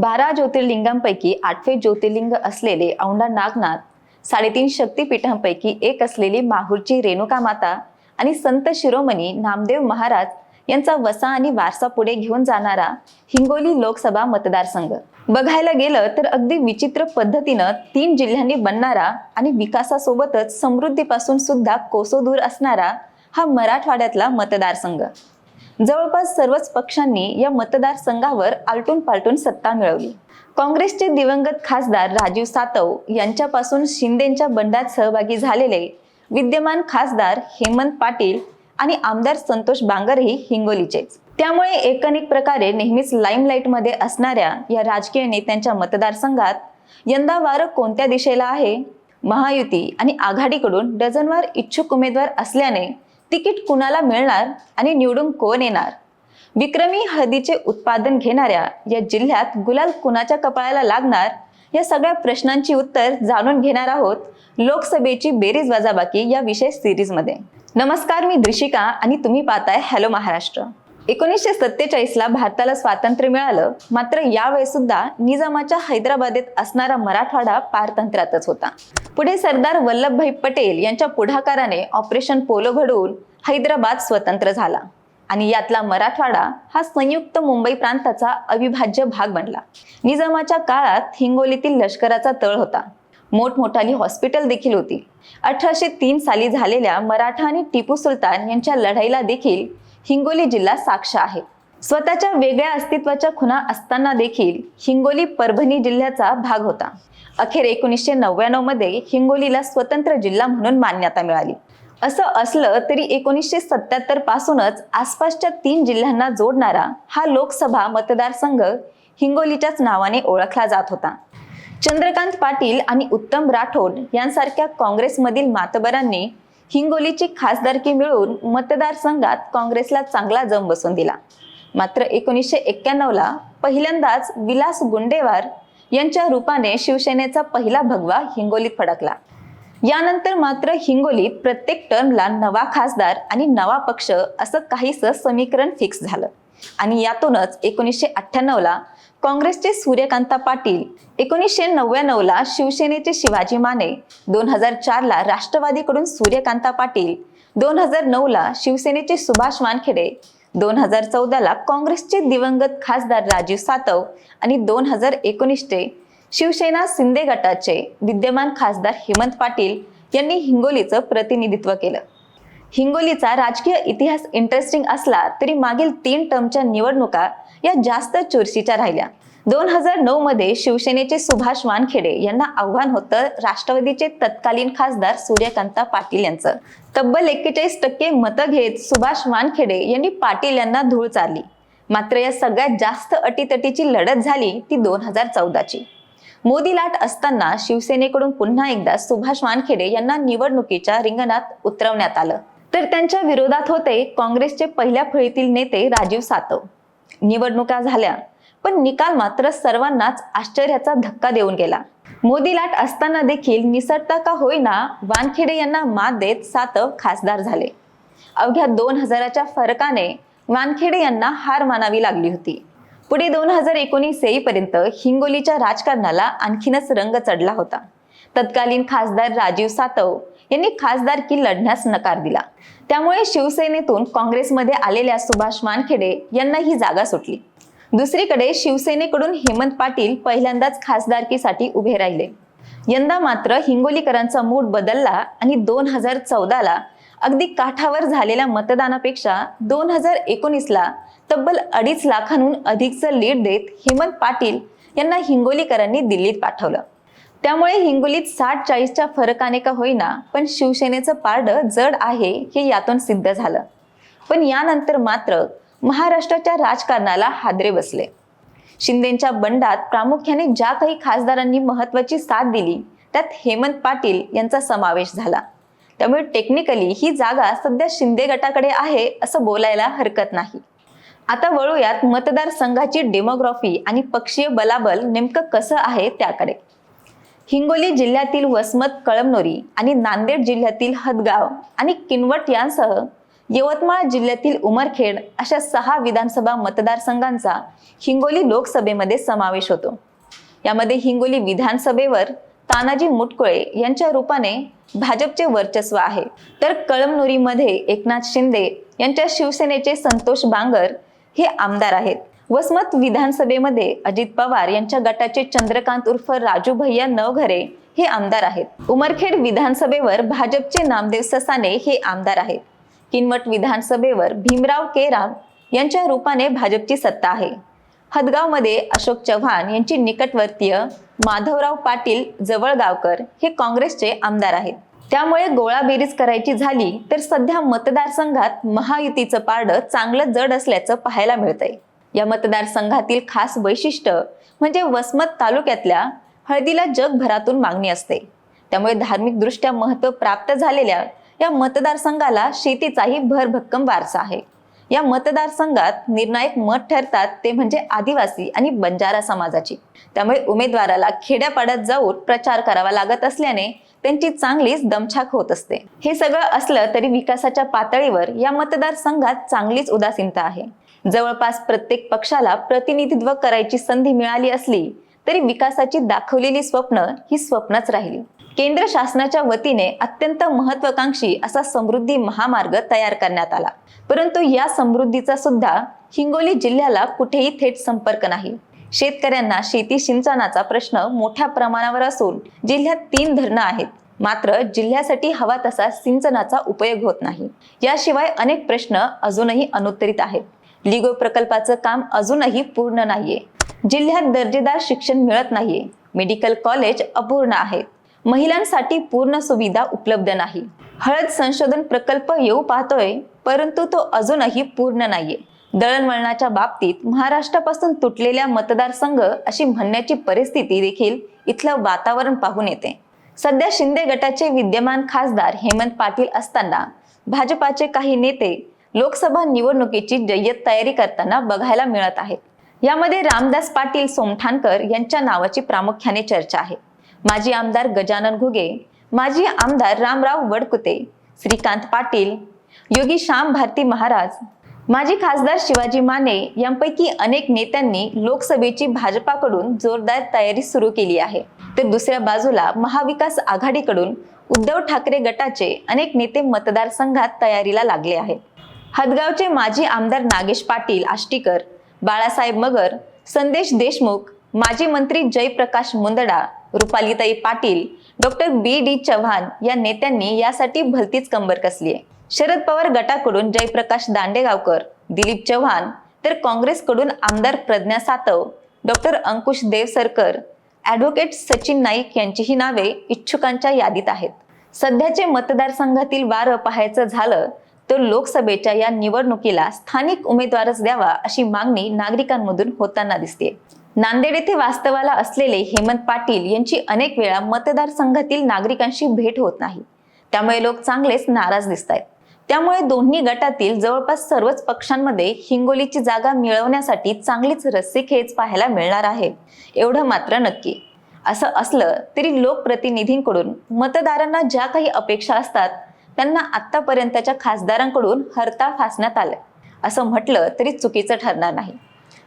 बारा ज्योतिर्लिंगांपैकी आठवे ज्योतिर्लिंग असलेले औंढा नागनाथ साडेतीन शक्तिपीठांपैकी एक असलेली माहूरची रेणुका माता आणि संत शिरोमणी नामदेव महाराज यांचा वसा आणि वारसा पुढे घेऊन जाणारा हिंगोली लोकसभा मतदारसंघ. बघायला गेलं तर अगदी विचित्र पद्धतीनं तीन जिल्ह्यांनी बनणारा आणि विकासासोबतच समृद्धीपासून सुद्धा कोसो दूर असणारा हा मराठवाड्यातला मतदारसंघ. जवळपास सर्वच पक्षांनी या मतदारसंघावर आलटून पालटून सत्ता मिळवली. काँग्रेसचे दिवंगत खासदार राजीव सातव यांच्यापासून शिंदेच्या बंडात सहभागी झालेले विद्यमान खासदार हेमंत पाटील आणि आमदार संतोष बांगरही हिंगोलीचेच. त्यामुळे एकनेक प्रकारे नेहमीच लाईमलाईटमध्ये असणाऱ्या या राजकीय नेत्यांच्या मतदारसंघात यंदा वारं कोणत्या दिशेला आहे? महायुती आणि आघाडीकडून डझनवार इच्छुक उमेदवार असल्याने तिकीट कुणाला मिळणार आणि निवडून कोण येणार? विक्रमी हळदीचे उत्पादन घेणाऱ्या या जिल्ह्यात गुलाल कुणाच्या कपाळाला लागणार? या सगळ्या प्रश्नांची उत्तर जाणून घेणार आहोत लोकसभेची बेरीज वजाबाकी या विशेष सिरीजमध्ये नमस्कार मी दृशिका आणि तुम्ही पाहताय हॅलो महाराष्ट्र. एकोणीसशे सत्तेचाळीसला भारताला स्वातंत्र्य मिळालं. मात्र यावेळेस सुद्धा निजामाच्या हैदराबादेत असणारा मराठवाडा पारतंत्र्यातच होता. पुढे सरदार वल्लभभाई पटेल यांच्या पुढाकाराने ऑपरेशन पोलो घडवून हैदराबाद स्वतंत्र झाला. आणि यातला मराठवाडा हा संयुक्त मुंबई प्रांताचा अविभाज्य भाग बनला. निजामाच्या काळात हिंगोलीतील लष्कराचा तळ होता. मोठमोठाली हॉस्पिटल देखील होती. अठराशे तीन साली झालेल्या मराठा आणि टिपू सुलतान यांच्या लढाईला देखील हिंगोली जिल्हा साक्ष आहे. स्वतःच्या वेगळ्या अस्तित्वाच्या खुणा असताना देखील हिंगोली परभणी जिल्ह्याचा भाग होता. अखेर एकोणीसशे नव्याण्णवमध्ये हिंगोलीला स्वतंत्र जिल्हा म्हणून मान्यता मिळाली. असं असलं तरी एकोणीसशे सत्याहत्तर पासूनच आसपासच्या तीन जिल्ह्यांना जोडणारा हा लोकसभा मतदारसंघ हिंगोलीच्याच नावाने ओळखला जात होता. चंद्रकांत पाटील आणि उत्तम राठोड यांसारख्या काँग्रेसमधील मातबरांनी हिंगोलीची खासदारकी मिळवून मतदारसंघात काँग्रेसला चांगला जम बसून दिला. मात्र एकोणीसशे एक्क्याण्णवला पहिल्यांदाच विलास गुंडेवार यांच्या रूपाने शिवसेनेचा पहिला भगवा हिंगोलीत फडकला. यानंतर मात्र हिंगोलीत प्रत्येक टर्मला नवा खासदार आणि नवा पक्ष असं काहीसं समीकरण फिक्स झालं. आणि यातूनच एकोणीसशे अठ्ठ्याण्णवला काँग्रेसचे सूर्यकांता पाटील एकोणीसशे नव्याण्णवला शिवसेनेचे शिवाजी माने दोन हजार चारला राष्ट्रवादीकडून सूर्यकांता पाटील दोन हजार नऊला शिवसेनेचे सुभाष वानखेडे दोन हजार चौदाला काँग्रेसचे दिवंगत खासदार राजीव सातव आणि दोन हजार एकोणीसचे शिवसेना शिंदे गटाचे विद्यमान खासदार हेमंत पाटील यांनी हिंगोलीचं प्रतिनिधित्व केलं. हिंगोलीचा राजकीय इतिहास इंटरेस्टिंग असला तरी मागील तीन टर्मच्या निवडणुका या जास्त चुरशीच्या राहिल्या. दोन हजार नऊ मध्ये शिवसेनेचे सुभाष वानखेडे यांना आव्हान होतं राष्ट्रवादीचे तत्कालीन खासदार सूर्यकांता पाटील यांचं. तब्बल एक्केचाळीस टक्के मतं घेत सुभाष वानखेडे यांनी पाटील यांना धूळ चारली. मात्र या सगळ्यात जास्त अटीतटीची लढत झाली ती दोन हजार चौदाची. मोदी लाट असताना शिवसेनेकडून पुन्हा एकदा सुभाष वानखेडे यांना निवडणुकीच्या रिंगणात उतरवण्यात आलं. तर त्यांच्या विरोधात होते काँग्रेसचे पहिल्या फळीतील नेते राजीव सातव. निवडणुका झाल्या पण निकाल मात्र सर्वांनाच आश्चर्याचा धक्का देऊन गेला. मोदी लाट असताना देखील निसटता का होईना वानखेडे यांना मात देत सातव खासदार झाले. अवघ्या दोन हजाराच्या फरकाने वानखेडे यांना हार मानावी लागली होती. पुढे दोन हजार एकोणीस येईपर्यंत हिंगोलीच्या राजकारणाला आणखीनच रंग चढला होता. तत्कालीन खासदार राजीव सातव यांनी खासदारकी लढण्यास नकार दिला. त्यामुळे शिवसेनेतून काँग्रेसमध्ये आलेल्या सुभाष वानखेडे यांना ही जागा सुटली. दुसरीकडे शिवसेनेकडून हेमंत पाटील पहिल्यांदाच खासदारकीसाठी उभे राहिले. यंदा मात्र हिंगोलीकरांचा मूड बदलला आणि दोन हजार चौदाला अगदी काठावर झालेल्या मतदानापेक्षा दोन हजार एकोणीसला तब्बल अडीच लाखांहून अधिकचं लीड देत हेमंत पाटील यांना हिंगोलीकरांनी दिल्लीत पाठवलं. त्यामुळे हिंगोलीत साठ चाळीसच्या फरकाने का होईना पण शिवसेनेचं पारडं जड आहे हे यातून सिद्ध झालं. पण यानंतर मात्र महाराष्ट्राच्या राजकारणाला हादरे बसले. शिंदेच्या बंडात प्रामुख्याने ज्या काही खासदारांनी महत्वाची साथ दिली त्यात हेमंत पाटील यांचा समावेश झाला. त्यामुळे टेक्निकली ही जागा सध्या शिंदे गटाकडे आहे असं बोलायला हरकत नाही. आता वळूयात मतदारसंघाची डेमोग्राफी आणि पक्षीय बलाबल नेमकं कसं आहे त्याकडे. हिंगोली जिल्ह्यातील वसमत कळमनोरी आणि नांदेड जिल्ह्यातील हदगाव आणि किनवट यांसह यवतमाळ जिल्ह्यातील उमरखेड अशा सहा विधानसभा मतदारसंघांचा हिंगोली लोकसभेमध्ये समावेश होतो. यामध्ये हिंगोली विधानसभेवर तानाजी मुटकुळे यांच्या रूपाने भाजपचे वर्चस्व आहे. तर कळमनुरीमध्ये एकनाथ शिंदे यांच्या शिवसेनेचे संतोष बांगर हे आमदार आहेत. वसमत विधानसभेमध्ये अजित पवार यांच्या गटाचे चंद्रकांत उर्फ राजू भैया नवघरे हे आमदार आहेत. उमरखेड विधानसभेवर भाजपचे नामदेव ससाने हे आमदार आहेत. किनवट विधानसभेवर भीमराव केराम यांच्या रूपाने भाजपची सत्ता आहे. हदगावमध्ये अशोक चव्हाण यांची निकटवर्तीय माधवराव पाटील जवळगावकर हे काँग्रेसचे आमदार आहेत. त्यामुळे गोळाबेरीज करायची झाली तर सध्या मतदारसंघात महायुतीचं पारडं चांगलं जड असल्याचं पाहायला मिळतंय. या मतदारसंघातील खास वैशिष्ट्य म्हणजे वसमत तालुक्यातल्या हळदीला जगभरातून मागणी असते. त्यामुळे धार्मिकदृष्ट्या महत्त्व महत्त्व प्राप्त झालेल्या या मतदारसंघाला शेतीचाही भरभक्कम वारसा आहे. या मतदारसंघात निर्णायक मत ठरतात ते म्हणजे आदिवासी आणि बंजारा समाजाची. त्यामुळे उमेदवाराला खेड्यापाड्यात जाऊन प्रचार करावा लागत असल्याने त्यांची चांगलीच दमछाक होत असते. हे सगळं असलं तरी विकासाच्या पातळीवर या मतदारसंघात चांगलीच उदासीनता आहे. जवळपास प्रत्येक पक्षाला प्रतिनिधित्व करायची संधी मिळाली असली तरी विकासाची दाखवलेली स्वप्न ही स्वप्नच राहिली. केंद्र शासनाच्या वतीने अत्यंत महत्वाकांक्षी असा समृद्धी महामार्ग तयार करण्यात आला. परंतु या समृद्धीचा सुद्धा हिंगोली जिल्ह्याला कुठेही थेट संपर्क नाही. शेतकऱ्यांना शेती सिंचनाचा प्रश्न मोठ्या प्रमाणावर असून जिल्ह्यात तीन धरणं आहेत. मात्र जिल्ह्यासाठी हवा तसा सिंचनाचा उपयोग होत नाही. याशिवाय अनेक प्रश्न अजूनही अनुत्तरित आहेत. लिगो प्रकल्पाचं काम अजूनही पूर्ण नाहीये. जिल्ह्यात दर्जेदार शिक्षण मिळत नाहीये. मेडिकल कॉलेज अपूर्ण आहेत. महिलांसाठी पूर्ण सुविधा उपलब्ध नाही. हळद संशोधन प्रकल्प येऊ पाहतोय परंतु तो अजूनही पूर्ण नाहीये. दळणवळणाच्या बाबतीत महाराष्ट्रापासून तुटलेल्या मतदारसंघ अशी म्हणण्याची परिस्थिती देखील इथलं वातावरण पाहून येते. सध्या शिंदे गटाचे विद्यमान खासदार हेमंत पाटील असताना भाजपाचे काही नेते लोकसभा निवडणुकीची जय्यत तयारी करताना बघायला मिळत आहेत यामध्ये रामदास पाटील सोमठाणकर यांच्या नावाची प्रामुख्याने चर्चा आहे. माजी आमदार गजानन घुगे माजी आमदार रामराव वडकुते श्रीकांत पाटील योगी श्याम भारती महाराज माजी खासदार शिवाजी माने यांपैकी अनेक नेत्यांनी लोकसभेची भाजपाकडून जोरदार तयारी सुरू केली आहे. तर दुसऱ्या बाजूला महाविकास आघाडीकडून उद्धव ठाकरे गटाचे अनेक नेते मतदारसंघात तयारीला लागले आहेत. हदगावचे माजी आमदार नागेश पाटील आष्टीकर बाळासाहेब मगर संदेश देशमुख माजी मंत्री Jayprakash Mundada रुपालीताई Patil doctor B D Chavan या नेत्यांनी यासाठी भलतीच कंबर कसली आहे. शरद पवार गटाकडून जयप्रकाश दांडेगावकर दिलीप चव्हाण तर काँग्रेसकडून आमदार प्रज्ञा सातव डॉक्टर अंकुश देवसरकर ॲडव्होकेट सचिन नाईक यांचीही नावे इच्छुकांच्या यादीत आहेत. सध्याचे मतदारसंघातील वारं पाहायचं झालं तर लोकसभेच्या या निवडणुकीला स्थानिक उमेदवारच द्यावा अशी मागणी नागरिकांमधून होताना दिसते नांदेड येथे वास्तवाला असलेले हेमंत पाटील यांची अनेक वेळा मतदारसंघातील नागरिकांशी भेट होत नाही. त्यामुळे लोक चांगलेच नाराज दिसत आहेत त्यामुळे दोन्ही गटातील जवळपास सर्वच पक्षांमध्ये हिंगोलीची जागा मिळवण्यासाठी चांगलीच रस्सीखेच पाहायला मिळणार आहे. एवढं मात्र नक्की. असं असलं तरी लोकप्रतिनिधींकडून मतदारांना ज्या काही अपेक्षा असतात त्यांना आतापर्यंतच्या खासदारांकडून हरताळ फासण्यात आलं. असं म्हटलं तरी चुकीचं ठरणार नाही.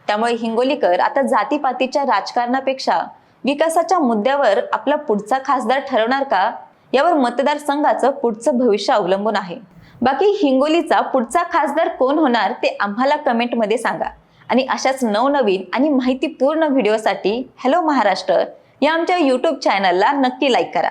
त्यामुळे हिंगोलीकर आता जातीपातीच्या राजकारणापेक्षा विकासाच्या मुद्द्यावर आपला पुढचा खासदार ठरवणार का? यावर मतदारसंघाचं पुढचं भविष्य अवलंबून आहे. बाकी हिंगोलीचा पुढचा खासदार कोण होणार ते आम्हाला कमेंटमध्ये सांगा. आणि अशाच नवनवीन आणि माहितीपूर्ण व्हिडिओसाठी हॅलो महाराष्ट्र या आमच्या यूट्यूब चॅनलला नक्की लाईक करा.